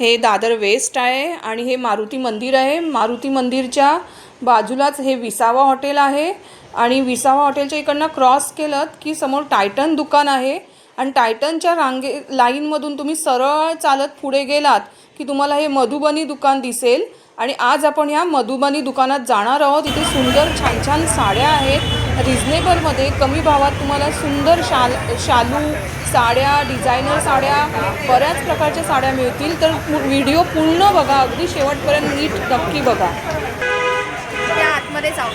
हे दादर वेस्ट आहे आणि हे मारुती मंदिर आहे. मारुती मंदिरच्या बाजूलाच हे विसावा हॉटेल आहे आणि विसावा हॉटेलच्या इकडनं क्रॉस केलं की समोर टायटन दुकान आहे आणि टायटनच्या रांगे लाईनमधून तुम्ही सरळ चालत पुढे गेलात की तुम्हाला हे मधुबनी दुकान दिसेल आणि आज आपण ह्या मधुबनी दुकानात जाणार आहोत. इथे सुंदर छान छान साड्या आहेत. रिजनेबलमध्ये कमी भावात तुम्हाला सुंदर शाल शालू साड्या डिझायनर साड्या बऱ्याच प्रकारच्या साड्या मिळतील. तर व्हिडिओ पूर्ण बघा. अगदी शेवटपर्यंत नीट नक्की बघा. त्या आतमध्ये जाऊ.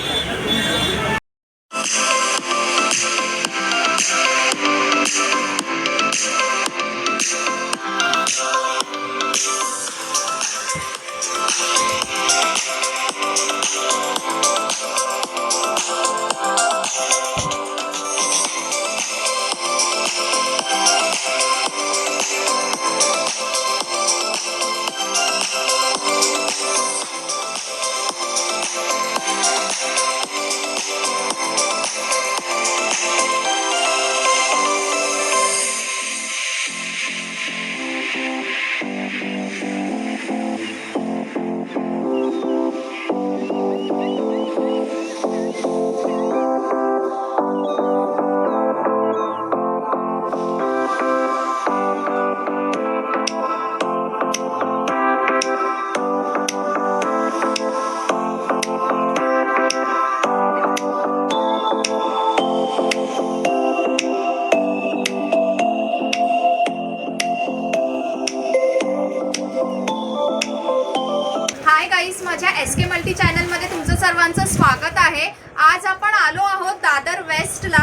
आलो आहोत दादर वेस्टला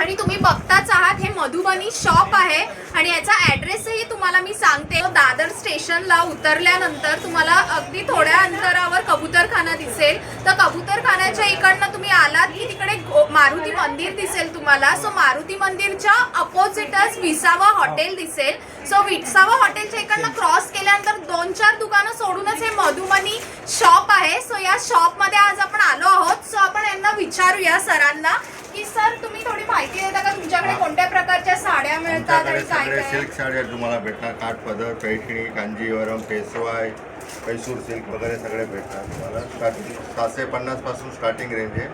आणि तुम्ही बघताच आहात हे मधुबनी शॉप आहे आणि याचा ॲड्रेसही तुम्हाला मी सांगते. दादर स्टेशनला उतरल्यानंतर तुम्हाला अगदी थोड्या अंतरावर कबूतरखाना दिसेल. तर कबूतरखान्याच्या इकडनं तुम्ही आलात की तिकडे मारुती मंदिर दिसेल तुम्हाला. सो मारुती मंदिरच्या अपोजिटच विसावा हॉटेल दिसेल. सो विसावा हॉटेलच्या इकडनं क्रॉस केल्यानंतर दोन चार दुकानं सोडूनच हे मधुबनी शॉप आहे. सो या शॉपमध्ये आज आपण आलो आहोत. सो आपण यांना विचारूया सरांना. की सर तुम्ही थोडी माहिती देता का तुमच्याकडे कोणत्या प्रकारच्या साड्या मिळतात आमच्याकडे आणि काय सगळे काय? सिल्क साड्या तुम्हाला भेटणार. काठपदर पैठणी कांजीवरम पेशवाई कैसूर सिल्क वगैरे सगळे भेटणार तुम्हाला स्टार्टिंग सातशे पन्नासपासून स्टार्टिंग रेंज आहे.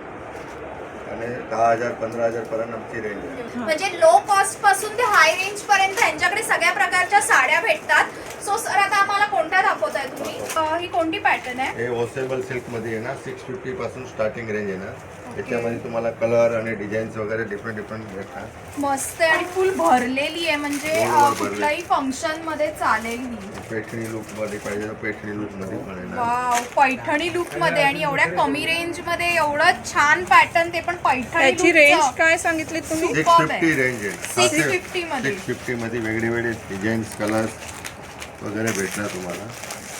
आणि दहा हजार पंधरा हजार पर्यंत आमची रेंज आहे. म्हणजे लो कॉस्टपासून ते हाय रेंज पर्यंत यांच्याकडे सगळ्या प्रकारच्या साड्या भेटतात. सो सर आता आम्हाला कोणत्या दाखवताय तुम्ही? अं, ही कोणती पॅटर्न आहे? हे वॉसेबल सिल्कमध्ये येणार सिक्स फिफ्टी पासून स्टार्टिंग रेंज येणार त्याच्यामध्ये तुम्हाला कलर आणि डिझाईन्स वगैरे डिफरंट डिफरंट भेटणार मस्त आहे आणि फुल भरलेली आहे. म्हणजे भरलेली. कुठल्याही फंक्शनमध्ये चालेल ही पैठणी लुकमध्ये पाहिजे तर पैठणी लुकमध्ये पण येणार वाव पैठणी लुकमध्ये आणि एवढ्या कमी रेंजमध्ये एवढं छान पॅटर्न ते पण त्याची रेंज. काय सांगितली तुम्ही सिक्स. फिफ्टी रेंज आहे 650 मध्ये. सिक्स फिफ्टी मध्ये वेगळे वेगळे डिझाईन्स कलर्स वगैरे भेटणार तुम्हाला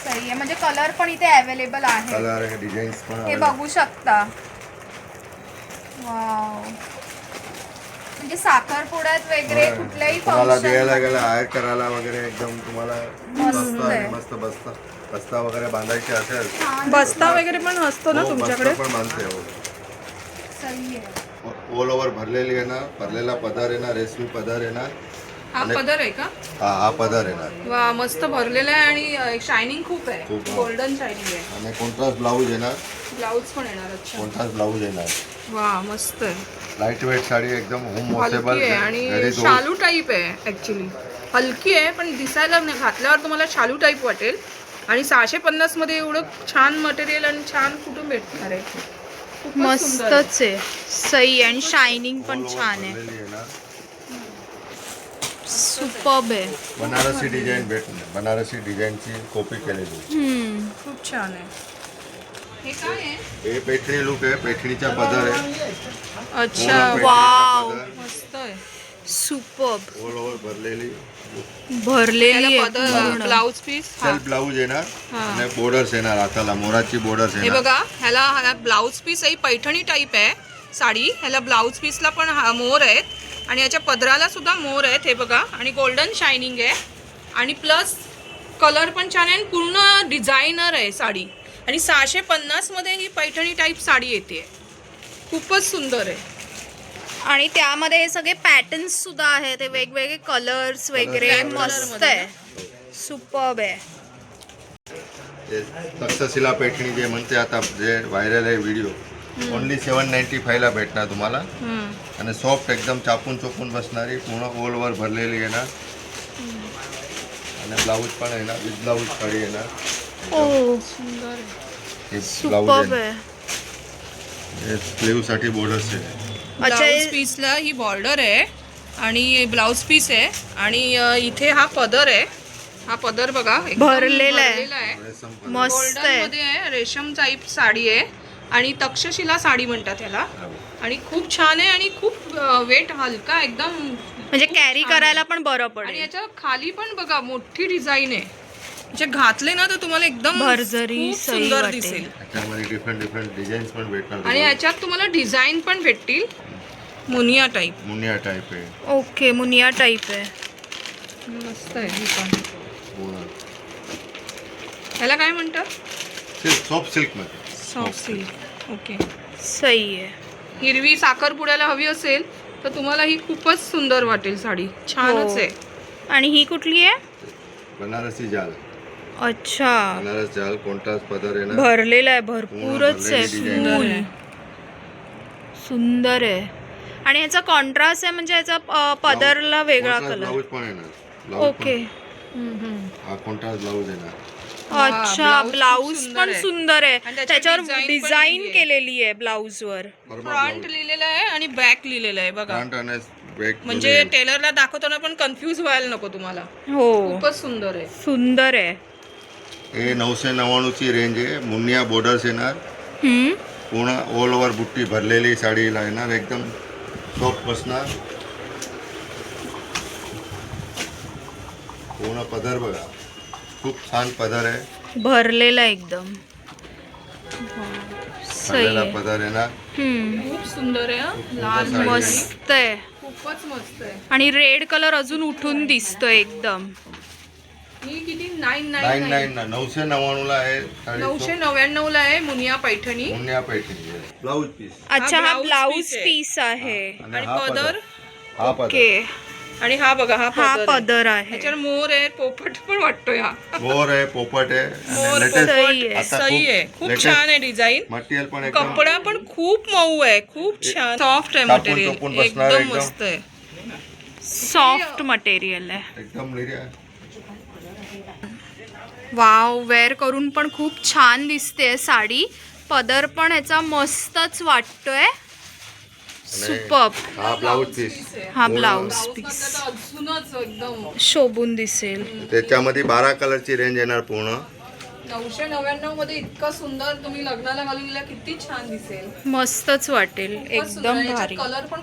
सही आहे म्हणजे कलर पण इथे अवेलेबल आहे कलर डिझाईन्स पण हे available. बघू शकता वाव म्हणजे साखरपुड्यात वगैरे. कुठल्याही तुम्हाला द्यायला गेलं आयर करायला वगैरे एकदम तुम्हाला मस्त बस्ता आहे. मस्त बस्ता बस्ता वगैरे बांधायचे असेल बस्ता वगैरे पण असतो ना हो, तुमच्याकडे पण बांधते हो सही आहे. ऑल ओव्हर भरलेली येणार भरलेला पदार येणार रेशमी पदार येणार हा पदर आहे का? हा हा पदार येणार वा मस्त भरलेला आहे आणि शायनिंग खूप आहे. खूप. गोल्डन शायनिंग आहे. आणि कॉन्ट्रास्ट ब्लाऊज येणार ब्लाऊज पण येणार अच्छा. कॉन्ट्रास्ट ब्लाऊज येणार वा मस्त आहे. लाइट वेट साडी एकदम होम वॉशेबल हलकी आहे आणि शालू टाईप आहे ऍक्च्युली हलकी आहे पण दिसायला नाही. घातल्यावर तुम्हाला शालू टाईप वाटेल. आणि सहाशे पन्नासमध्ये एवढं छान मटेरियल आणि छान कुठून भेटणार आहे. मस्तच आहे. सही आणि शायनिंग पण छान आहे. सुपर्ब आहे बनारसी डिझाईन भेटणार बनारसी डिझाईनची कॉपी केलेली. हम्म. खूप छान आहे. हे काय आहे? हे पैठणी लुक आहे. पैठणीचा पदर आहे. अच्छा पूर्ण वाव. पैठणीचा. मस्त आहे. सुपर्ब ऑल ओव्हर भरलेली. भरलेली ब्लाऊज पीस सेल्फ ब्लाऊज येणार हा. आणि बॉर्डर्स येणार हाताला मोराची बॉर्डर्स हे येणार बघा ह्याला ह्याला ब्लाऊज पीस ही पैठणी टाईप आहे साडी. ह्याला ब्लाऊज पीसला पण हा मोर आहेत. आणि याच्या पदराला सुद्धा मोर आहेत हे बघा. आणि गोल्डन शायनिंग आहे. आणि प्लस कलर पण छान आहे आणि पूर्ण डिझायनर आहे साडी. आणि सहाशे पन्नासमध्ये ही पैठणी टाईप साडी येते. खूपच सुंदर आहे. आणि त्यामध्ये हे सगळे पॅटर्न्स सुद्धा आहेत. ते वेगवेगळे कलर्स वगैरे मस्त आहे. सुपर्ब आहे. तक्षशिला पैठणी जे म्हणते आता जे व्हायरल आहे व्हिडिओ ओनली सेवन नाईन्टी फायला भेटणार तुम्हाला. आणि सॉफ्ट एकदम चापून चोपून बसणारी पूर्ण ओलवर भरलेली येणार आणि ब्लाऊज पण येणार विथ ब्लाऊज साडी येणार ओ. हे सुपर्ब ब्लाऊज स्लीवसाठी बॉर्डर्स आहे. अच्छा ब्लाऊज हे- पीसला ही बॉर्डर आहे आणि ब्लाऊज पीस आहे आणि इथे हा पदर आहे. हा पदर बघा एकदम भरलेला आहे. मस्त आहे. रेशम टाईप साडी आहे आणि तक्षशिला साडी म्हणतात त्याला आणि खूप छान आहे आणि खूप वेट हलका एकदम म्हणजे कॅरी करायला पण बरं आणि पडेल याच्या खाली पण बघा मोठी डिझाईन आहे. म्हणजे घातले ना तर तुम्हाला एकदम भरजरी सुंदर. दिसेल. आणि. याच्यात तुम्हाला डिझाईन पण भेटतील. मुनिया टाईप मुनिया टाईप आहे. ओके मुनिया टाईप आहे. मस्त आहे ही पण. पूर्ण ह्याला काय म्हणतात सिल्क सॉफ्ट सिल्कमध्ये सॉफ्ट सिल्क ओके सही आहे. हिरवी साखरपुड्याला हवी असेल तर तुम्हाला ही खूपच सुंदर वाटेल साडी. छानच हो. आहे. आणि ही कुठली आहे? बनारसी जाल. अच्छा. बनारस जाल कोणताच पदर येणार भरलेला आहे भरपूरच आहे भरलेली design फुल. आहे. सुंदर आहे. आणि ह्याचा कॉन्ट्रास्ट आहे म्हणजे याचा पदरला वेगळा कलर ब्लाऊज पण येणार ब्लाऊज ओके हा कोणताच ब्लाऊज येणार अच्छा खूप ब्लाऊज सुंदर पण आहे. सुंदर आहे. त्याच्यावर त्याच्यावर design पण डिझाईन. केलेली आहे ब्लाऊज वर. बरोबर फ्रंट लिहिलेलं आहे आणि बॅक लिहिलेलं आहे बघा. फ्रंट आणि बॅक म्हणजे टेलरला दाखवताना पण कन्फ्यूज व्हायला नको तुम्हाला. हो. खूपच सुंदर आहे. सुंदर आहे. हे नऊशे नव्याण्णवची रेंज आहे. मुनिया बॉर्डर्स येणार. हम्म. पूर्ण ऑल ओव्हर बुट्टी भरलेली साडीला येणार एकदम सॉफ्ट बसणार. पूर्ण पदर बघा. खूप छान पदर आहे. भरलेला एकदम. भरलेला आहे पदर येणार हम्म. खूप सुंदर आहे हं. लाल आहे. मस्त आहे. खूपच मस्त आहे. आणि रेड कलर अजून उठून दिसतोय एकदम. ही किती? Nine nine nine nine. ना नऊशे आहे नव्याण्णव ला आहे Muniya Paithani. Muniya Paithani blouse piece. अच्छा हा ब्लाऊज आहे. पीस आहे. आणि हा पदर. हा पदर. ओके. आणि हा बघा हा हा पदर आहे. पदर आहे. ह्याच्यावर मोर आहे पोपट पण वाटतोय हा. मोर आहे पोपट आहे मोर लेटेस्ट सही आहे. सही खूप आहे. खूप छान आहे डिझाईन मटेरियल पण एकदम कपडा पण खूप मऊ आहे. खूप छान. सॉफ्ट आहे मटेरियल चोपून बसणार एकदम एकदम. मस्त आहे. सॉफ्ट मटेरियल आहे. एकदम निर्या वाव वेअर करून पण खूप छान दिसते साडी. पदर पण ह्याचा मस्तच वाटतोय. सुपर्ब हा ब्लाऊज पीस हा ब्लाऊज Blouse पीस शोभून दिसेल. त्याच्यामध्ये बारा कलरची रेंज येणार पूर्ण. नऊशे नव्याण्णवमध्ये इतकं सुंदर तुम्ही लग्नाला घालून गेला किती छान दिसेल. मस्तच वाटेल एकदम भारी. कलर पण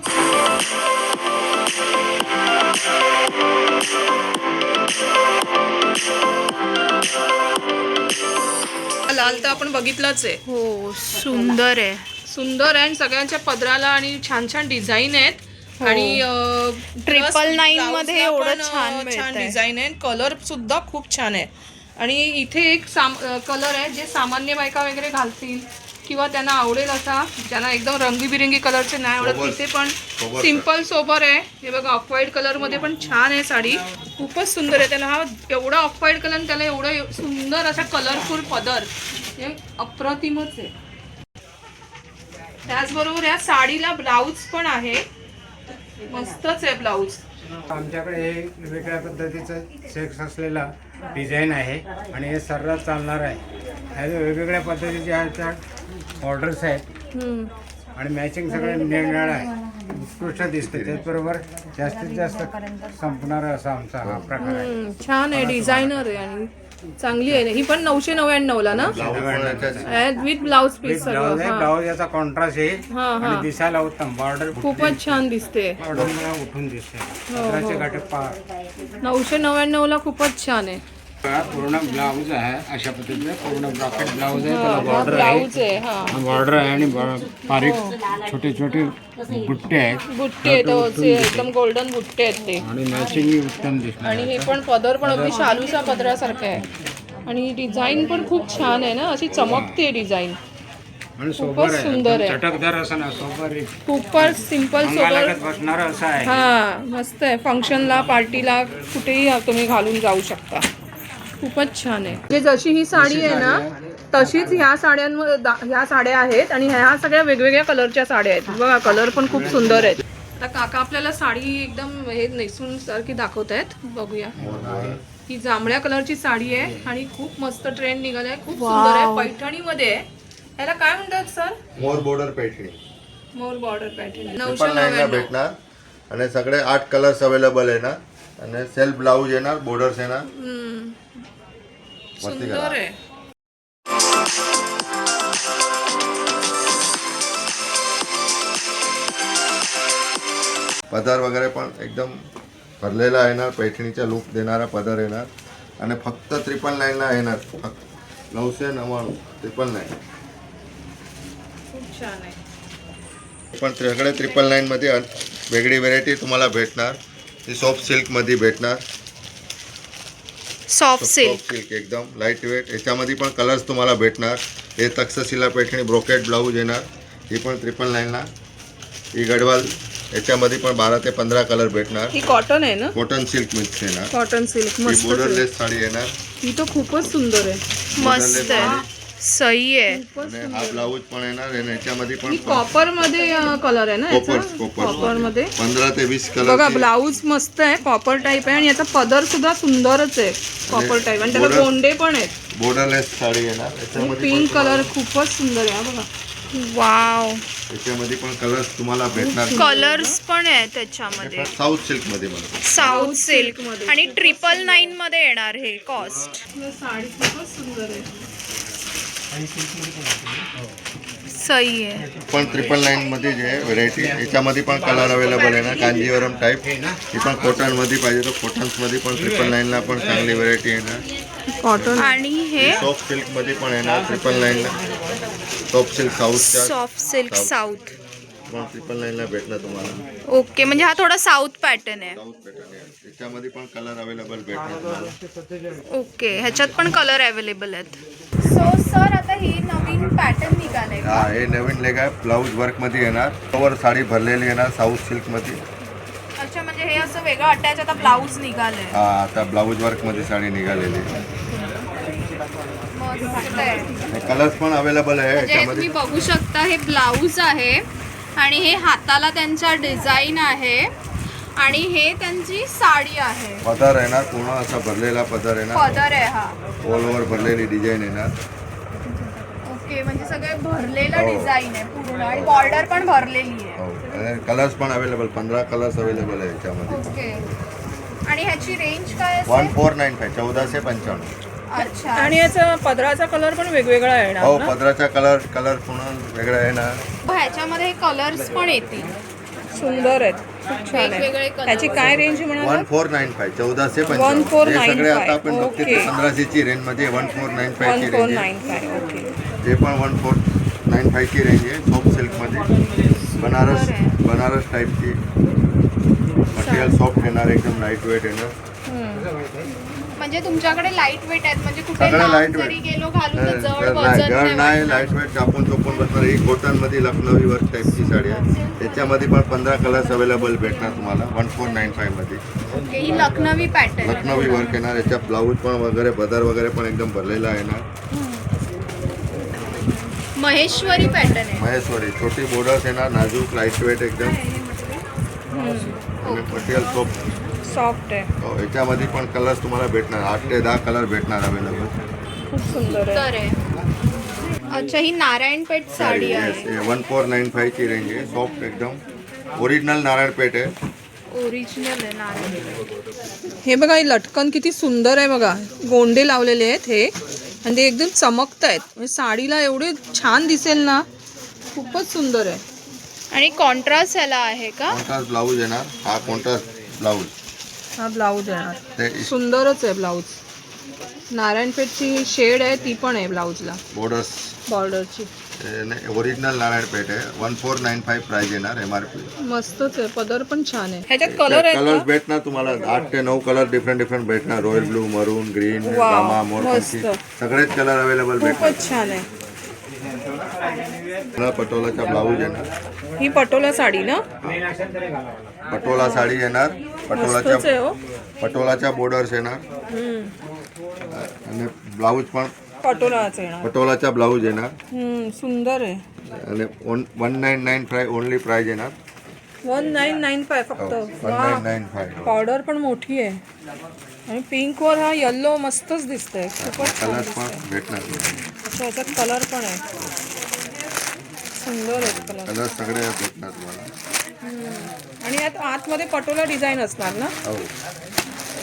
लाल तर आपण बघितलाच आहे. हो सुंदर आहे. सुंदर आहे आणि सगळ्यांच्या पदराला आणि छान छान डिझाईन आहेत. हो. आणि nine blouse मध्ये एवढं छान छान. डिझाईन आहे. कलर सुद्धा खूप छान आहे. आणि इथे एक साम कलर आहे जे सामान्य बायका वगैरे घालतील किंवा त्यांना आवडेल असा ज्यांना एकदम रंगीबिरंगी कलरचे नाही आवडत तिथे पण सिंपल सोबर आहे. हे बघा ऑफ व्हाईट कलरमध्ये पण छान आहे साडी. खूपच सुंदर आहे. त्याला हा एवढा ऑफ व्हाईट कलर आणि त्याला एवढं सुंदर असा कलरफुल पदर. हे अप्रतिमच आहे. त्याचबरोबर या साडीला ब्लाऊज पण आहे. मस्तच आहे ब्लाऊज आमच्याकडे हे वेगळ्या पद्धतीचं सेक्स असलेला डिझाईन आहे आणि हे सर्रास चालणार आहे. ह्या वेगवेगळ्या पद्धतीचे ह्याच्यात ऑर्डर्स आहेत. आणि मॅचिंग सगळं निरनिराळं आहे उत्कृष्ट दिसते. त्याचबरोबर जास्तीत जास्त संपणारा असा आमचा हा प्रकार आहे. छान आहे. डिझायनर आहे आणि चांगली आहे ही पण नऊशे नव्याण्णव ला ना? विथ ब्लाऊज पीस ब्लाऊज सगळं आहे. हा. ब्लाऊज याचा कॉन्ट्रास्ट येईल हा, हा. आणि दिसायला उत्तम. बॉर्डर खूपच छान दिसते. बॉर्डर उठून दिसते. हो, पत्राचे गाठे पा नऊशे नव्याण्णव ला खूपच छान आहे. पूर्ण ब्लाऊज आहे अशा पद्धतीने पूर्ण ब्रॉकेट ब्लाऊज आहे त्याला बॉर्डर आहे. हा. बॉर्डर आहे आणि बारीक छोटे छोटे बुट्टे आहेत. बुट्टे एकदम गोल्डन बुट्टे आहेत ते. आणि मॅचिंग उत्तम दिसणार आणि हे पण पदर पण अगदी शालूचा पदरासारखं आहे. आणि डिझाईन पण खूप छान आहे ना अशी चमकते डिझाईन खूपच सुंदर आहे. चटकदार असं ना सोबर खूपच सिंपल सोबर. बसणार असं आहे. हा मस्त आहे. फंक्शनला पार्टीला कुठेही तुम्ही घालून जाऊ शकता. खूपच छान आहे. म्हणजे जशी ही साडी आहे ना तशीच ह्या साड्यांमध्ये ह्या साड्या आहेत आणि ह्या सगळ्या वेगवेगळ्या कलरच्या साड्या आहेत. बघा कलर पण खूप सुंदर आहेत. आता काका आपल्याला साडी एकदम हे नेसून सारखी दाखवत आहेत. बघूया. ही जांभळ्या कलरची साडी आहे आणि खूप मस्त ट्रेंड निघालाय खूप सुंदर आहे. पैठणीमध्ये आहे. याला काय म्हणतात सर? मोर बॉर्डर पैठणी. मोर बॉर्डर पॅटर्न ते नऊशे नव्याण्णव. भेटणार. आणि सगळे आठ कलर्स अवेलेबल येणार आणि सेल्फ ब्लाऊज येणार बॉर्डर्स येणार सुंदर आहे. पदर वगैरे पण एकदम भरलेला येणार पैठणीचा लुक देणारा पदर येणार. आणि फक्त ट्रिपल नाईनला येणार. फक्त नऊशे नव्याण्णव ट्रिपल नाईन खूप छान आहे. पण सगळे ट्रिपल नाईनमध्ये अन- वेगळी व्हेरायटी तुम्हाला भेटणार. ती सॉफ्ट सिल्कमध्ये भेटणार. सॉफ्ट सिल्क सॉफ्ट सिल्क एकदम लाइट वेट याच्यामध्ये पण कलर्स तुम्हाला भेटणार. हे तक्षशिला पैठणी ब्रोकेट ब्लाऊज येणार. ही पण ट्रिपल नाईनला ही गडवाल याच्यामध्ये पण बारा ते पंधरा कलर भेटणार. ही कॉटन आहे ना? कॉटन सिल्क मिक्स येणार. कॉटन सिल्क ही मस्त साडी येणार. ही तर खूपच सुंदर आहे. मस्त आहे. सही आहे. आणि हा ब्लाऊज पण येणार आणि याच्यामध्ये पण कॉपरमध्ये कलर आहे ना कॉपर याचा? कॉपर कॉपरमध्ये पंधरा ते वीस बघा कलर ब्लाऊज मस्त आहे कॉपर टाईप आहे आणि याचा पदर सुद्धा सुंदरच आहे कॉपर टाईप आणि त्याला border- गोंडे पण आहेत. बॉर्डरलेस साडी येणार. याच्यामध्ये पण पिंक कलर खूपच सुंदर आहे हा बघा. वाव. याच्यामध्ये पण कलर्स तुम्हाला भेटणार. कलर्स पण आहे त्याच्यामध्ये. साऊथ सिल्कमध्ये मला. South silk. आणि ट्रिपल नाईन मध्ये येणार हे कॉस्ट साडी खूपच सुंदर आहे. सही आहे पण ट्रिपल नाईन मध्ये जे व्हेरायटी याच्यामध्ये पण कलर अवेलेबल आहे ना कांजीवरम टाईप ही पण कॉटनमध्ये पाहिजे तर कॉटन्समध्ये पण ट्रिपल नाईनला पण चांगली व्हेरायटी येणार कॉटन आणि हे? सॉफ्ट सिल्कमध्ये पण येणार ट्रिपल नाईनला सॉफ्ट सिल्क साऊथच्या सॉफ्ट सिल्क साऊथ पण ट्रिपल नाईनला भेटणार तुम्हाला. ओके म्हणजे हा थोडा साऊथ पॅटर्न आहे. साऊथ पॅटर्न आहे. याच्यामध्ये पण कलर अवेलेबल भेटणार तुम्हाला. ओके ह्याच्यात पण कलर अवेलेबल आहेत. सो सर आता ही नवीन पॅटर्न निघाले हा हे नवीन लेग आहे. ब्लाऊज वर्कमध्ये येणार. कवर साडी भरलेली येणार साऊथ सिल्कमध्ये. अच्छा म्हणजे हे असं वेगळं अटॅच आता ब्लाऊज निघालंय. हा आता ब्लाऊज वर्कमध्ये साडी निघालेली आहे. मस्त आहे. कलर्स पण अवेलेबल आहे म्हणजे याच्यामध्ये. तुम्ही बघू शकता हे ब्लाऊज आहे. आणि हे हाताला त्यांचा डिझाईन आहे. आणि हे त्यांची साडी आहे. पदर येणार पूर्ण असा भरलेला पदर येणार पदर आहे हा. ऑल ओव्हर भरलेली डिझाईन येणार ओके म्हणजे सगळे भरलेलं हो. डिझाईन आहे पूर्ण. आणि बॉर्डर पण भरलेली आहे. हो. कलर्स पण अवेलेबल पंधरा कलर्स अवेलेबल आहे याच्यामध्ये. ओके आणि ह्याची रेंज काय वन असेल फोर नाईन फाय चौदाशे पंच्याण्णव अच्छा. आणि याचा पदराचा कलर पण वेगवेगळा येणार हो ना? पदराचा कलर कलर पूर्ण वेगळा येणार. मग ह्याच्यामध्ये कलर्स पण येतील. सुंदर आहेत. खूप छान वेगवेगळे आहे color. त्याची काय रेंज म्हणाला वन फोर नाईन फाय चौदाशे 1495, हे सगळे आता आपण बघते ते ओके. पंधराशेची रेंजमध्ये वन फोर नाईन वन फायची फोर रेंज आहे नाईन फाय ओके. ते पण वन फोर नाईन फायची रेंज आहे सॉफ्ट सिल्कमध्ये बनारस बनारस टाईपची मटेरियल सॉफ्ट येणार एकदम लाइट वेट येणार. म्हणजे तुमच्याकडे लाइट वेट आहेत म्हणजे कुठे सगळं लांब लाइट जरी वेट गेलो घालून तर जड नाही वजन लाइट वेट कापून चोपून बसणार. ही कॉटनमध्ये लखनवी वर्क टाईपची साडी आहे. त्याच्यामध्ये पण पंधरा कलर्स अवेलेबल भेटणार तुम्हाला. वन फोर नाईन फायमध्ये. ओके ही लखनवी पॅटर्न लखनवी वर्क येणार याच्या ब्लाऊज पण वगैरे बदर वगैरे पण एकदम भरलेला आहे ना. महेश्वरी पॅटर्न आहे. महेश्वरी. छोटी बॉर्डर्स येणार नाजूक लाइट वेट एकदम मटेरियल सॉफ्ट सॉफ्ट आहे. हो याच्यामध्ये पण कलर्स तुम्हाला भेटणार. आठ ते दहा कलर भेटणार अवेलेबल खूप सुंदर आहे. तर आहे. अच्छा ही नारायणपेठ साडी आहे. वन फोर नाईन फायची रेंज आहे. सॉफ्ट एकदम. ओरिजिनल नारायणपेठ आहे. ओरिजिनल आहे नारायण हे बघा हे लटकन किती सुंदर आहे बघा. गोंडे लावलेले आहेत हे. आणि ते एकदम चमकत आहेत म्हणजे साडीला एवढे छान दिसेल ना. खूपच सुंदर आहे. आणि कॉन्ट्रास्ट याला आहे का? कॉन्ट्रास्ट ब्लाऊज येणार. हा कॉन्ट्रास्ट ब्लाऊज हा ब्लाऊज येणार ते सुंदरच आहे ब्लाऊज. नारायणपेठची शेड आहे ती पण आहे ब्लाऊजला. बॉर्डर्स बॉर्डरची ओरिजिनल नारायणपेठ आहे. One four nine five price येणार एम आर पी मस्तच आहे पदर पण छान आहे. ह्याच्यात कलर आहेत कलर्स? भेटणार तुम्हाला. आठ ते नऊ कलर डिफरंट डिफरंट भेटणार. Royal blue maroon green wow, Rama मोरपंखी मस्त. सगळेच कलर अवेलेबल भेटणार. खूपच छान आहे. तुम्हाला पटोलाचा ब्लाऊज येणार. ही पटोला साडी ना? पटोला साडी येणार. पटोलाच्या आहे हो. पटोलाच्या बॉर्डर्स येणार. आणि ब्लाऊज पण पटोलाच येणार. पटोलाचा ब्लाऊज येणार. सुंदर आहे. आणि one nine nine five only price येणार. वन नाईन नाईन फाय हो फक्त नाईन फाय ऑर्डर पण मोठी आहे. आणि पिंक वर हा येल्लो मस्तच दिसतंय. खूपच कलर पण भेटणार. अच्छा याच्यात कलर पण आहे. सुंदर आहेत कलर कलर सगळे भेटणार तुम्हाला. आणि यात आतमध्ये पटोला डिझाईन असणार ना? हो.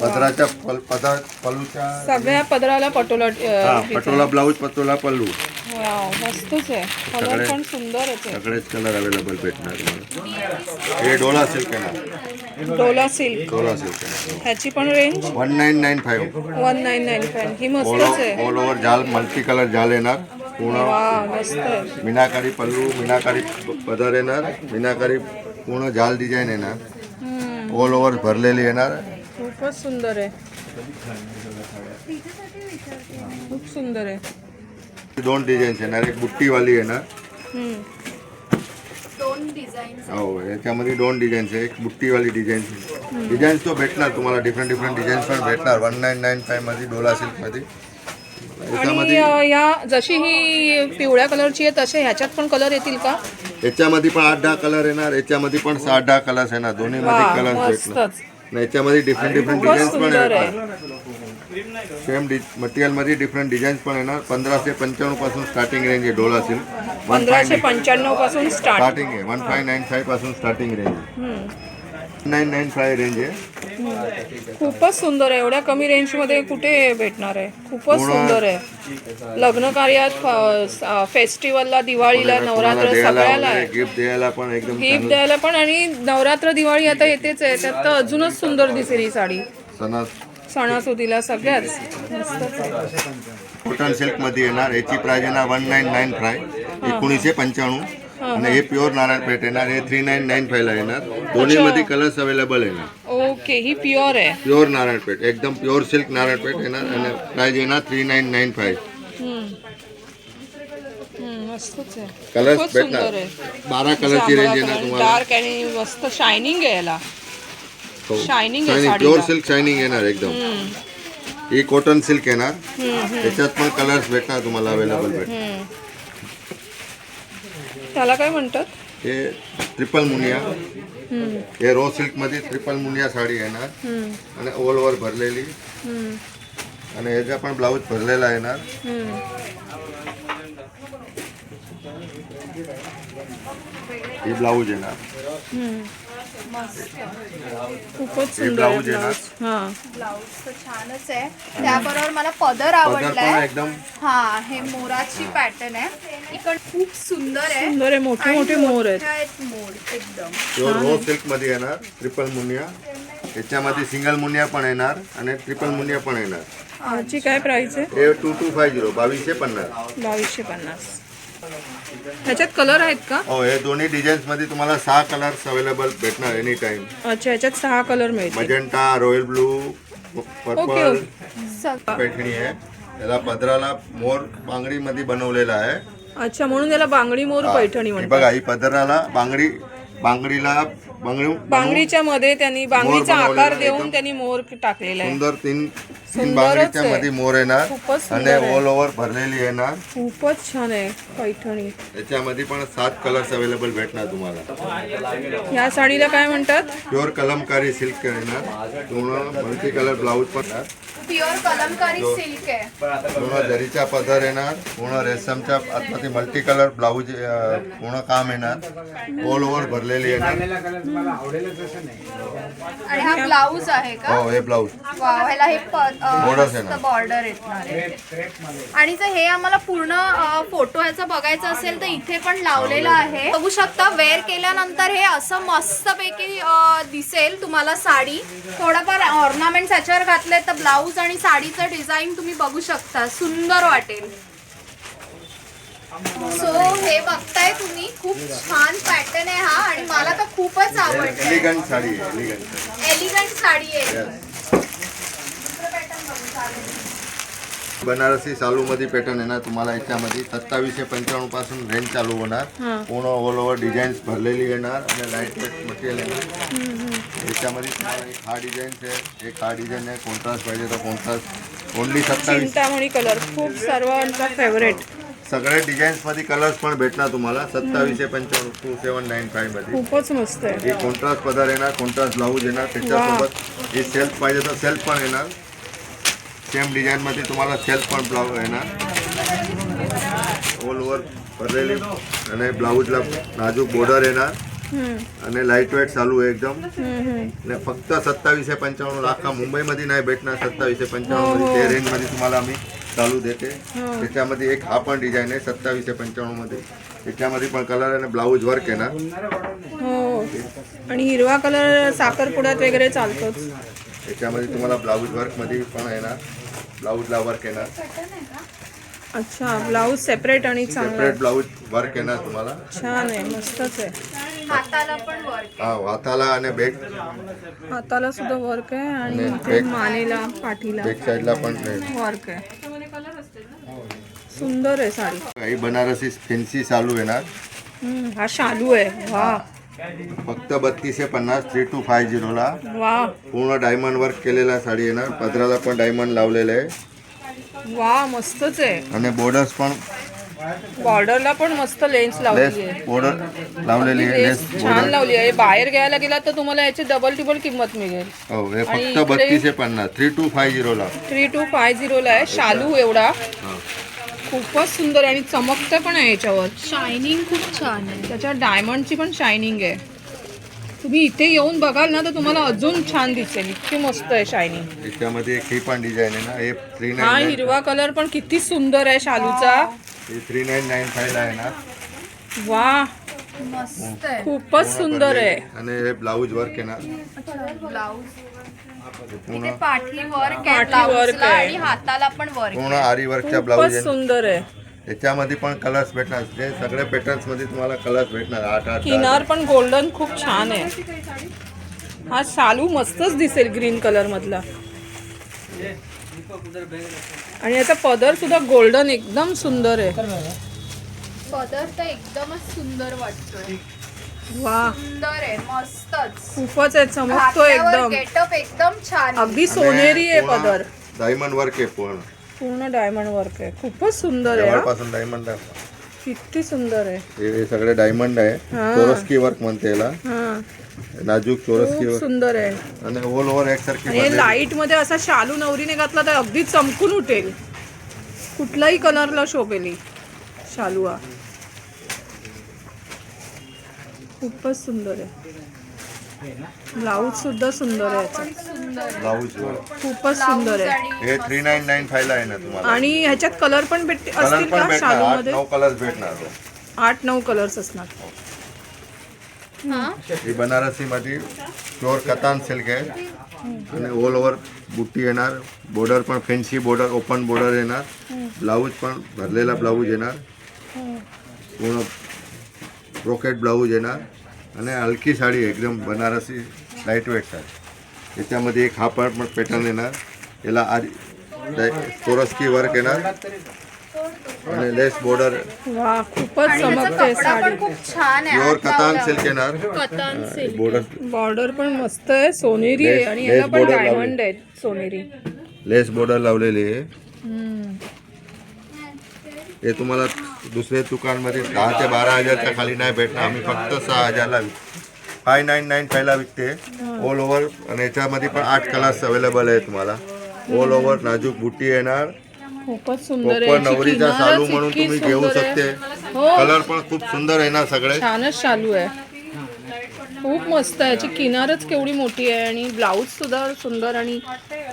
पदराच्या पल पदर पल्लूच्या सगळ्या पदराला पटोला हा पटोला ब्लाऊज पटोला पल्लू. वाव मस्तच आहे. कलर पण सुंदरच आहे सगळेच कलर अवेलेबल भेटणार तुम्हाला. हे डोला सिल्क येणार डोला सिल्क डोला सिल्क येणार ह्याची पण range one nine nine five one nine nine five ही ऑल मस्तच आहे. ऑल ओव्हर जाल मल्टी कलर जाल येणार. पूर्ण वा मस्त आहे. मीनाकारी पल्लू मीनाकारी प- पदर येणार. मीनाकारी पूर्ण जाल डिझाईन येणार ऑल ओव्हर भरलेली येणार खूपच सुंदर आहे. खूप सुंदर आहे. दोन डिझाईन्स येणार एक बुट्टीवाली येणार डिझाईन हो याच्यामध्ये दोन डिझाईन्स आहे. एक बुट्टीवाली डिझाईन डिझाईन्स तो भेटणार तुम्हाला. डिफरंट डिफरंट डिझाईन्स पण भेटणार. वन नाईन नाईन फायमध्ये डोला सिल्कमध्ये आणि अ, या जशी ही पिवळ्या कलरची आहे तसे ह्याच्यात पण कलर येतील का? याच्यामध्ये पण आठ दहा कलर येणार याच्यामध्ये पण सात दहा कलर्स येणार दोन्ही वा मध्ये कलर्स भेटणार. मस्तच आणि याच्यामध्ये डिफरंट डिफरंट खूपच डिझाईन्स पण सुंदर येणार सेम मटेरियलमध्ये डिफरंट डिझाईन्स पण येणार. पंधराशे पंच्याण्णवपासून स्टार्टिंग रेंज आहे डोला सिल्क. वन पंधराशे पंच्याण्णवपासून स्टार्ट स्टार्टिंग आहे. वन फाय नाईन फायपासून स्टार्टिंग रेंज आहे. नाईन नाईन फाय रेंज आहे. खूपच सुंदर आहे. एवढ्या कमी रेंजमध्ये कुठे भेटणार आहे? खूपच सुंदर आहे. लग्न कार्यात फेस्टिवलला दिवाळीला नवरात्र द्यायला सगळ्याला वगैरे आहे. गिफ्ट द्यायला पण एकदम गिफ्ट द्यायला पण आणि नवरात्र दिवाळी आता येतेच आहे. त्यात तर अजूनच सुंदर दिसेल ही साडी. सणा सणासुदीला सगळ्याच. मस्तच आहे. कॉटन सिल्कमध्ये येणार. याची प्राइस येणार वन नाईन नाईन फाय एकोणीसशे पंच्याण्णव. आणि हे. प्युअर नारायणपेठ येणार हे थ्री नाईन नाईन फायला येणार दोन्ही मध्ये कलर्स अवेलेबल येणार ओके ही प्युअर आहे. प्युअर नारायणपेठ एकदम प्युअर सिल्क नारायणपेठ येणार आणि प्राइस येणार थ्री नाईन नाईन फाय आहे. कलर्स भेटणार. बारा कलरची रेंज येणार तुम्हाला. डार्क आणि मस्त शायनिंग आहे याला. शायनिंग. प्युअर सिल्क शायनिंग येणार एकदम. ही कॉटन सिल्क येणार. त्याच्यात पण कलर्स भेटणार तुम्हाला अवेलेबल भेटणार. त्याला काय म्हणतात? हे ट्रिपल मुनिया. हे रो सिल्कमध्ये ट्रिपल मुनिया साडी येणार. आणि ऑल ओव्हर भरलेली आणि ह्याचा पण ब्लाऊज भरलेला येणार. ही ब्लाऊज येणार. खूपच हे सुंदर आहे ब्लाऊज. हा. तर छानच आहे. त्याबरोबर मला पदर आवडलाय. एकदम हा हे मोराची पॅटर्न आहे. इकड खूप सुंदर आहे. सुंदर आहे मोठे आणि मोठे मोर आहेत. मोठे आहेत मोर एकदम. प्युअर रो सिल्कमध्ये येणार ट्रिपल मुनिया. याच्यामध्ये सिंगल मुनिया पण येणार आणि ट्रिपल मुनिया पण येणार. याची काय प्राइस आहे? हे टू टू फाय झिरो बावीसशे पन्नास. बावीसशे पन्नास. ह्याच्यात कलर आहेत का? हो हे दोन्ही डिझाईन्समध्ये तुम्हाला सहा कलर्स अवेलेबल भेटणार एनी टाइम अच्छा ह्याच्यात सहा कलर मिळतील. Magenta royal blue okay purple okay paithani आहे. त्याला पदराला मोर बांगडी मध्ये बनवलेला आहे. अच्छा म्हणून याला बांगडी मोर पैठणी हे म्हणतात. बघा ही पदराला बांगडी बांगडीला बांगडी बांगडीच्या मध्ये त्यांनी बांगडीचा बनवलेला आकार आहे देऊन एकदम. त्यांनी मोर टाकलेला आहे. सुंदर तीन तीन बांगडीच्या. मध्ये मोर येणार आणि. ऑल ओव्हर भरलेली येणार. खूपच छान आहे पैठणी. याच्यामध्ये पण सात कलर्स अवेलेबल भेटणार तुम्हाला. या साडीला काय म्हणतात? प्युअर कलमकारी सिल्क येणार. पूर्ण मल्टी कलर ब्लाऊज पण प्युअर कलमकारी सिल्क आहे. पूर्ण जरीचा पदर येणार पूर्ण रेशमच्या आतमध्ये मल्टी कलर ब्लाऊज अं, पूर्ण काम येणार. ऑल ओव्हर भरलेली येणार. चाललेला कलर तुम्हाला आवडेलच असं नाही. आणि हा ब्लाऊज आहे का? हो हे ब्लाऊज ह्याला हे Borders आहे ना. बॉर्डर येणार. आहे क्रेप क्रेपमध्ये आणि जर हे आम्हाला पूर्ण फोटो ह्याचा बघायचा असेल तर इथे पण लावलेलं आहे. बघू शकता वेअर केल्यानंतर हे असं मस्तपैकी अ, दिसेल तुम्हाला साडी. थोडंफार ऑर्नामेंट्स ह्याच्यावर घातले तर ब्लाऊज आणि साडीचं डिझाईन तुम्ही बघू शकता सुंदर वाटेल. सो हे बघताय तुम्ही खूप छान पॅटर्न आहे हा आणि मला तर खूपच आवडलं एलिगंट साडी आहे एलिगंट एलिगंट साडी आहे Yes. दुसरं pattern बघू चालेल. बनारसी चालू मध्ये पॅटर्न आहे ना तुम्हाला याच्यामध्ये सत्तावीसशे पंचावन्नपासून रेंज चालू होणार. पूर्ण ऑल ओव्हर डिझाईन्स भरलेली येणार आणि लाइट वेट मटेरियल येणार. याच्यामध्ये तुम्हाला एक हा डिझाईन आहे एक हा डिझाईन आहे कॉन्ट्रास्ट पाहिजे तर कॉन्ट्रास्ट ओनली सत्तावीस. चिंतामणी कलर खूप सर्वांचा फेवरेट सगळ्या डिझाईन्समध्ये कलर्स पण भेटणार तुम्हाला सत्तावीसशे पंचावन्न टू सेवन नाईन फाईव्हमध्ये. खूपच मस्त आहे. हे कॉन्ट्रास्ट पदर येणार कॉन्ट्रास्ट ब्लाऊज येणार त्याच्यासोबत हे सेल्फ पाहिजे तर सेल्फ पण येणार. सेम डिझाईन मध्ये तुम्हाला सेल्फ पण ब्लाऊज येणार ऑल ओव्हर भरलेली आणि ब्लाऊजला नाजूक बॉर्डर येणार आणि लाइट वेट चालू आहे एकदम. आणि फक्त सत्तावीसशे पंचावन्न लाखा मुंबईमध्ये नाही भेटणार. सत्तावीसशे पंचावन्नमध्ये ते रेंजमध्ये तुम्हाला आम्ही चालू देते. त्याच्यामध्ये एक हा पण डिझाईन आहे सत्तावीसशे पंचावन्नमध्ये. त्याच्यामध्ये पण कलर आणि ब्लाऊज वर्क येणार हो. आणि हिरवा कलर साखरपुड्यात वगैरे चालतोच. त्याच्यामध्ये तुम्हाला ब्लाऊज वर्कमध्ये पण येणार ब्लाऊजला वर्क येणार. अच्छा ब्लाऊज सेपरेट आणि चांगला. सेपरेट ब्लाऊज वर्क येणार तुम्हाला. छान आहे मस्तच आहे. हाताला पण वर्क हा हाताला आणि बॅक हाताला सुद्धा वर्क आहे आणि आणि इथे back- मानेला पाठीला बॅक साईडला पण वर्क आहे. सुंदर आहे साडी. काही बनारसी फॅन्सी चालू येणार. हम्म, हा शालू आहे. वा फक्त बत्तीसशे पन्नास थ्री टू फाय झिरोला पूर्ण डायमंड वर्क केलेला साडी येणार पदराला पण डायमंड लावलेलं आहे. वा मस्तच आहे. आणि बॉर्डर्स पण बॉर्डरला पण मस्त लेन्स लावली बॉर्डर लावलेली छान लावली आहे. बाहेर घ्यायला गेला तर तुम्हाला याची डबल टिबल किंमत मिळेल. हो हे फक्त बत्तीसशे पन्नास थ्री टू फाय झिरोला थ्री टू फाय झिरोला आहे. शालू एवढा. खूपच सुंदर आहे आणि चमकतं पण आहे याच्यावर. शायनिंग खूप छान आहे. त्याच्यावर डायमंडची पण शायनिंग आहे. तुम्ही इथे येऊन बघाल ना तर तुम्हाला अजून छान दिसेल. इतकी मस्त आहे शायनिंग त्याच्यामध्ये एक ही पण डिझाईन आहे ना हे थ्री हा नाईन हिरवा कलर पण किती सुंदर आहे शालूचा. थ्री नाईन नाईन फायला आहे ना. वा. मस्त आहे. खूपच सुंदर आहे. आणि हे ब्लाऊज वर्क येणार ब्लाऊज हे पूर्ण. इथे पाठी वर्क पाठी आहे work ब्लाऊजला आहे. आणि हाताला पण वर्क पूर्ण आरी वर्कच्या ब्लाऊज खूपच सुंदर आहे. त्याच्यामध्ये पण कलर्स भेटणार. जे सगळ्या पॅटर्न्समध्ये तुम्हाला कलर्स भेटणार. आठ आठ किनार पण गोल्डन खूप छान आहे. हा शालू मस्तच दिसेल ग्रीन कलर मधला. आणि याचा पदर सुद्धा गोल्डन एकदम सुंदर आहे. पदर तर एकदमच सुंदर वाटतोय. वा. सुंदर आहे मस्तच. खूपच आहे चमकतो एकदम. गेटअप एकदम छान. आहे. अगदी सोनेरी आहे पदर. डायमंड वर्क आहे पूर्ण. पूर्ण डायमंड वर्क आहे. खूपच सुंदर आहे हा. जवळपासून डायमंड आहे. किती सुंदर आहे. हे सगळे डायमंड आहे. हा. चोरस्की वर्क म्हणते याला. हा. नाजूक चोरस्की खूप वर्क सुंदर आहे. आणि ऑल ओव्हर एकसारखी आणि हे भरलेली. लाइटमध्ये असा शालू नवरीने घातला तर अगदी चमकून उठेल. कुठलाही कलरला शोभेल ही शालू हा. खूपच सुंदर आहे. ब्लाऊज सुद्धा सुंदर आहे याचा. सुंदर आहे. ब्लाऊज. खूपच सुंदर आहे. हे थ्री नाईन नाईन फायला आहे ना तुम्हाला? आणि ह्याच्यात कलर पण भेटते कलर असतील पण का शालू आठमध्ये नऊ कलर्स भेटणार. आठ नऊ कलर्स असणार. हा? ही बनारसी मध्ये प्युअर कतान सिल्क आहे. आणि ऑल ओव्हर बुट्टी येणार बॉर्डर पण फॅन्सी बॉर्डर ओपन बॉर्डर येणार. ब्लाऊज पण भरलेला ब्लाऊज येणार. पूर्ण ब्रोकेट ब्लाऊज येणार आणि हलकी साडी आहे, एकदम बनारसी लाइट वेट साडी. याच्यामध्ये एक हा पण पॅटर्न येणार. याला आरी चोरस्की वर्क येणार. आणि लेस बॉर्डर खूपच चमकते कपडा पण साडी. खूप छान आहे. प्युअर कतान. सिल्क येणार. बॉर्डर बॉर्डर पण मस्त आहे सोनेरी आहे लेस- आणि याला पण डायमंड आहे सोनेरी. लेस बॉर्डर लावलेली आहे. हे तुम्हाला दुसऱ्या दुकानमध्ये दहा ते बारा हजारच्या खाली नाही भेटणार. आम्ही फक्त सहा हजारला विकतो फाय नाईन नाईन फायला विकते. ऑल ओव्हर आणि याच्यामध्ये पण आठ कलर्स अवेलेबल आहे तुम्हाला. ऑल ओव्हर नाजूक बुट्टी येणार. खूपच सुंदर आहे. नवरीचा चालू म्हणून तुम्ही घेऊ. शकते. हो. कलर पण खूप सुंदर आहे ना सगळे. छानच चालू आहे. खूप मस्त आहे. याची किनारच केवढी मोठी आहे. आणि ब्लाऊज सुद्धा सुंदर आणि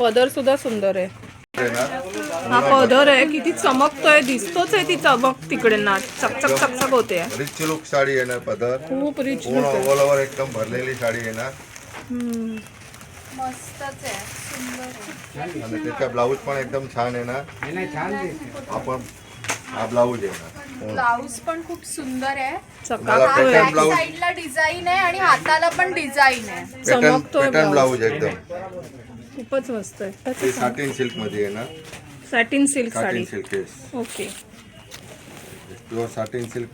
पदर सुद्धा सुंदर आहे. हा पदर आहे किती चमकतोय दिसतोच आहे ती चमक तिकडे ना चकचक चकचक होते. रिच लुक साडी येणार पदर. खूप रिच ओव्हर एकदम भरलेली साडी येणार मस्तच आहे सुंदर आहे. आणि त्याचा ब्लाऊज पण एकदम छान येणार नाही, नाही, छान दिसते आपण हा ब्लाऊज येणार. ब्लाऊज पण खूप सुंदर आहे. ब्लाऊज साईडला डिझाईन आहे आणि हाताला पण डिझाईन आहे. पॅटर्न चमकतोय पॅटर्न ब्लाऊज ब्लाऊज एकदम. खूपच मस्त आहे. साटिन सिल्कमध्ये येणार satin silk satin sari. Silk yes okay pure satin silk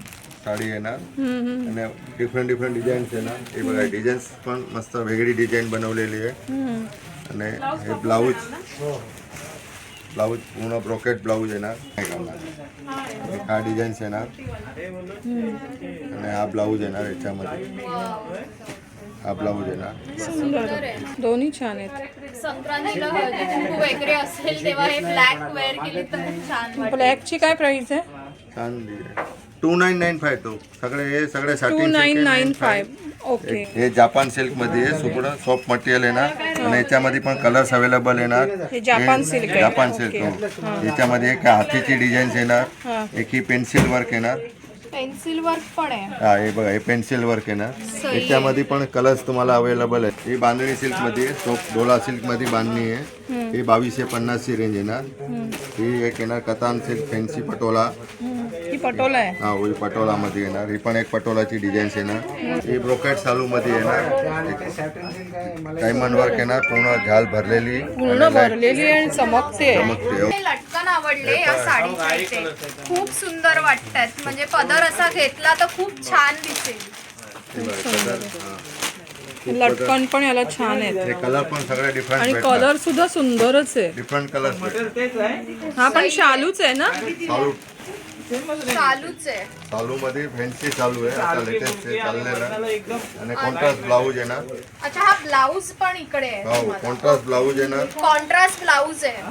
sari येणार हम्म, हम्म, आणि डिफरंट डिफरंट डिझाईन्स येणार हे बघा डिझाईन्स पण मस्त वेगळी डिझाईन बनवलेली आहे. हम्म. आणि हे ब्लाऊज ब्लाऊज पूर्ण ब्रोकेट ब्लाऊज येणार काय करणार. हे हा डिझाईन्स येणार आणि हा ब्लाऊज येणार याच्यामध्ये. हा ब्लाऊज येणार सुंदर. दोन्ही छान आहेत. संक्रांतीला हळदी कुंकू वगैरे असेल तेव्हा हे ब्लॅक वेअर केली तर छान वाटेल. ब्लॅकची काय प्राइस आहे? छान टू नाईन नाईन फाय तो. सगळे हे सगळे two satin nine nine silk five okay हे जापान सिल्कमध्ये आहे सुपडं सॉफ्ट मटेरियल येणार आणि याच्यामध्ये पण कलर्स अवेलेबल येणार हे जापान हे सिल्क आहे. जापान. सिल्क याच्यामध्ये एक हातीची डिझाईन हा. येणार एक ही पेन्सिल वर्क येणार पेन्सिल वर्क पण आहे. हा हे बघा हे पेन्सिल वर्क येणार याच्यामध्ये पण कलर्स तुम्हाला अवेलेबल आहेत. ही बांधणी सिल्कमध्ये आहे. सोप डोला सिल्कमध्ये बांधणी आहे. ही बावीसशे पन्नासची रेंज येणार. ही एक येणार कतान सिल्क फॅन्सी पटोला. ही पटोला आहे? हा ही पटोला मध्ये येणार. ही पण एक पटोलाची डिझाईन्स येणार. ही ब्रोकेट चालू मध्ये येणार. डायमंड वर्क येणार पूर्ण झाल भरलेली. पूर्ण भरलेली आणि चमकते. चमकते हे. लटकन आवडले या साडीचे. खूप सुंदर वाटतात. म्हणजे पदर असा घेतला तर खूप छान दिसेल. लटकन पण याला छान आहेत. हे कलर पण सगळे डिफरंट आणि कलर सुद्धा सुंदरच आहे. डिफरंट भेटणार हा पण शालूच आहे ना? चालू चालूच आहे. चालू मध्ये फॅन्सी चालू आहे. आता लेटेस्ट चाललेला आणि कॉन्ट्रास्ट ब्लाऊज येणार अच्छा हा ब्लाऊज पण इकडे आहे. हो कॉन्ट्रास्ट ब्लाऊज येणार कॉन्ट्रास्ट ब्लाऊज आहे.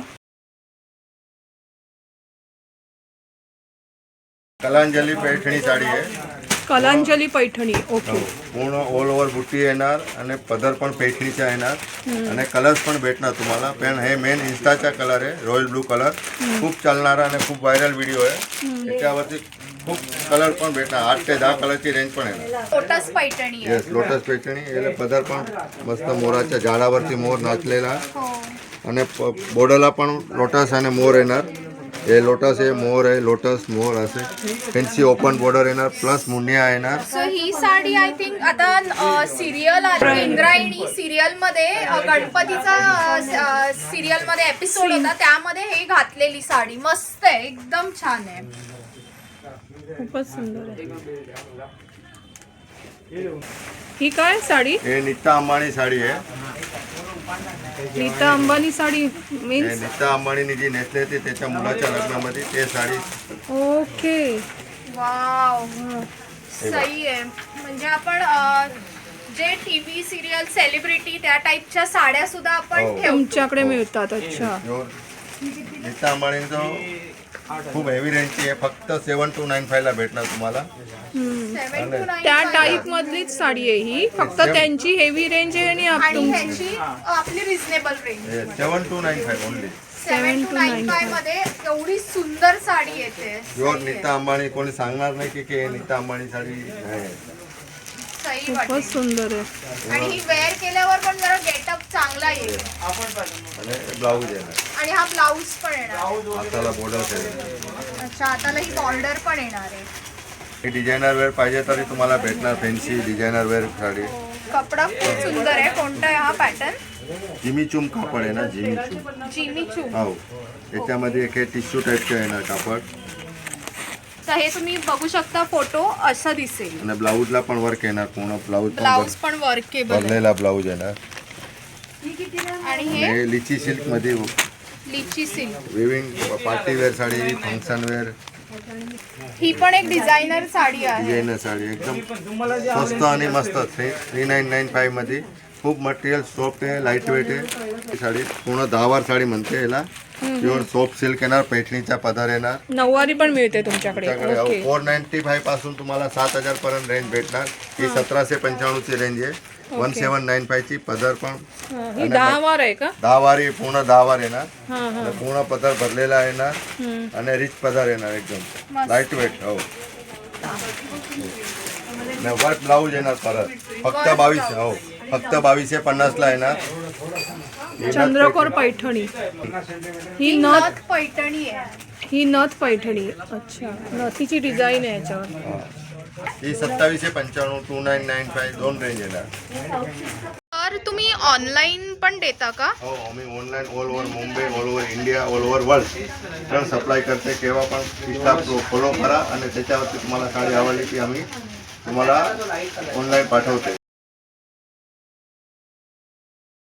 कलांजली पैठणी साडी आहे. कलांजली पैठणी ओके. हो. पूर्ण ऑल ओव्हर बुट्टी येणार आणि पदर पण पैठणीचा येणार. आणि कलर्स पण भेटणार तुम्हाला. पण हे मेन इन्स्टाचा कलर आहे रॉयल ब्लू कलर खूप चालणारा आणि खूप व्हायरल व्हिडिओ आहे. त्याच्यावरती खूप कलर पण भेटणार. आठ ते दहा कलरची रेंज पण येणार. लोटस पैठणी आहे. Yes lotus paithani. याला पदर पण मस्त मोराच्या झाडावरती मोर नाचलेला. हो. आणि बॉर्डरला पण लोटस आणि मोर येणार. हे लोटस आहे मोर आहे लोटस मोर असे फॅन्सी ओपन बॉर्डर येणार प्लस मुंडिया येणार सो ही साडी आय थिंक आता सिरियल आली इंद्रायणी सिरियलमध्ये गणपतीचा सिरियलमध्ये एपिसोड होता त्यामध्ये हे घातलेली साडी. मस्त आहे एकदम छान आहे. खूपच सुंदर आहे. ही काय साडी? हे नीता अंबानी साडी आहे. नीता अंबानी साडी हे मीन्स नीता अंबानीने जी नेसली होती त्याच्या मुलाच्या लग्नामध्ये ते साडी. ओके. वाव. सही आहे. म्हणजे आपण जे टीव्ही सिरियल सेलिब्रिटी त्या टाईपच्या साड्या सुद्धा आपण हो. तुमच्याकडे मिळतात अच्छा. प्युअर नीता अंबानीचं खूप हेवी रेंजची आहे. फक्त सेवन टू नाईन फायला भेटणार तुम्हाला. त्या टाईप मधलीच साडी आहे ही. फक्त त्यांची हेवी रेंज आहे आणि आप- आणि तुमची. ह्याची आपली reasonable range seven two nine five only seven two nine फायमध्ये एवढी सुंदर साडी येते. प्युअर नीता अंबानी कोणी सांगणार नाही की की हे नीता अंबानी साडी आहे. सही खूपच सुंदर आहे. आणि ही वेअर केल्यावर पण जरा गेटअप चांगला येईल. आणि ब्लाऊज येणार. आणि हा ब्लाऊज पण येणार. हाताला बॉर्डर अच्छा आताला ही बॉर्डर पण येणार आहे. हे डिझायनर वेअर पाहिजे तरी तुम्हाला भेटणार फॅन्सी डिझायनर वेअर साडी. कपडा खूप सुंदर आहे. कोणता आहे हा पॅटर्न जिमी चुम कापड आहे ना जिमी चुम. जिमी चू हो. याच्यामध्ये एक हे टिश्यू टाईपचं येणार कापड. तर हे तुम्ही बघू शकता फोटो असं दिसेल. आणि ब्लाऊजला पण वर्क येणार पूर्ण ब्लाऊज ब्लाऊज पण वर्केबल भरलेला ब्लाऊज येणार आणि हे? लिची सिल्कमध्ये litchi silk weaving party wear sari function wear ही पण एक डिझायनर साडी आहे. डिझायनर साडी एकदम स्वस्त आणि मस्त. थ्री थ्री नाईन नाईन फाईव्हमध्ये खूप मटेरियल सॉफ्ट आहे लाइट वेट आहे. ही साडी पूर्ण दहावार साडी म्हणते याला. प्युअर सॉफ्ट सिल्क येणार पैठणीचा पदर येणार. नऊवारी पण मिळते तुमच्याकडे. ओके. फोर नाईन्टी फायपासून तुम्हाला सात हजार पर्यंत रेंज भेटणार. ही सतराशे पंच्याण्णवची रेंज आहे. वन सेवन नाईन फायची पदर पण. हा, ही दहा वार आहे का? दहा वारी पूर्ण दहा वार येणार. हा हा. आणि पूर्ण पदर भरलेला येणार. आणि रिच पदर येणार एकदम. लाइट वेट हो. वर्क ब्लाऊज येणार परत. फक्त बावीस हो. फक्त बावीसशे पन्नासला येणार. चंद्रकोर पैठणी. ही नथ पैठणी आहे. ही नथ पैठणी. अच्छा. नथीची डिझाईन आहे याच्यावर. ही सत्तावीसशे पंच्याण्णव टू नाईन नाईन फाय दोन रेंज येणार. सर तुम्ही ऑनलाईन पण देता का? हो आम्ही online all over Mumbai all over India all over world पण सप्लाय करते केव्हा पण इंस्टा फॉलो करा. आणि त्याच्यावरती तुम्हाला साडी आवडली की आम्ही तुम्हाला ऑनलाईन पाठवते.